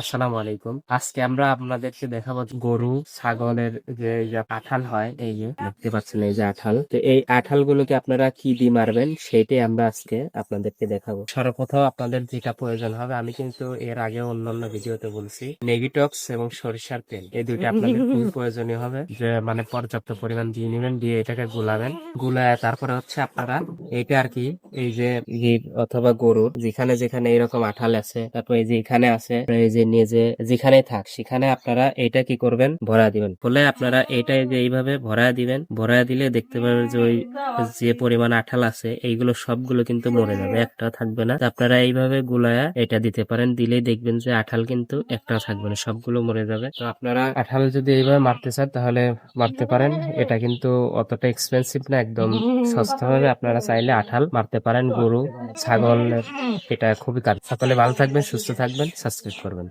আসসালামু আলাইকুম। আজকে আমরা আপনাদেরকে দেখাবো গরু ছাগলের যে আঠাল হয় এই যে দেখতে পাচ্ছেন এই যে আঠাল। তো এই আঠাল গুলোকে আপনারা কি দিয়ে মারবেন সেটাই আমরা আজকে আপনাদেরকে দেখাবো। সর্বপ্রথম আপনাদের যেটা প্রয়োজন হবে আমি কিন্তু এর আগে অন্যান্য ভিডিওতে বলছি নেগিটক্স এবং সরিষার তেল। এই দুইটা আপনাদের খুবই প্রয়োজনীয় হবে যে মানে পর্যাপ্ত পরিমাণ দিয়ে নেবেন দিয়ে এটাকে গুলাবেন। গুলায় তারপরে হচ্ছে আপনারা এইটা আর কি এই যে অথবা গরুর যেখানে যেখানে এরকম আঠাল আছে তারপর এই যে এখানে আছে এই যে যে যেখানে থাক, সেখানে আপনারা এটা কি করবেন? ভরা দিবেন। ফলে আপনারা এটা যে এইভাবে ভরা দিবেন ভরা দিলে দেখতে পাবেন যে ওই যে পরিমাণ আঠাল আছে, এইগুলো সবগুলো কিন্তু মরে যাবে, একটা থাকবে না। আপনারা এইভাবে গুলায়া এটা দিতে পারেন, দিলেই দেখবেন যে আঠাল কিন্তু একটা থাকবে না, সবগুলো মরে যাবে। তো আপনারা আঠাল যদি এইভাবে মারতে চান, তাহলে মারতে পারেন। এটা কিন্তু অতটা এক্সপেন্সিভ না, একদম সস্তা ভাবে আপনারা চাইলে আঠাল মারতে পারেন, গরু, ছাগল, এটা খুবই কাজ। সকলে ভালো থাকবেন, সুস্থ থাকবেন সাবস্ক্রাইব করবেন।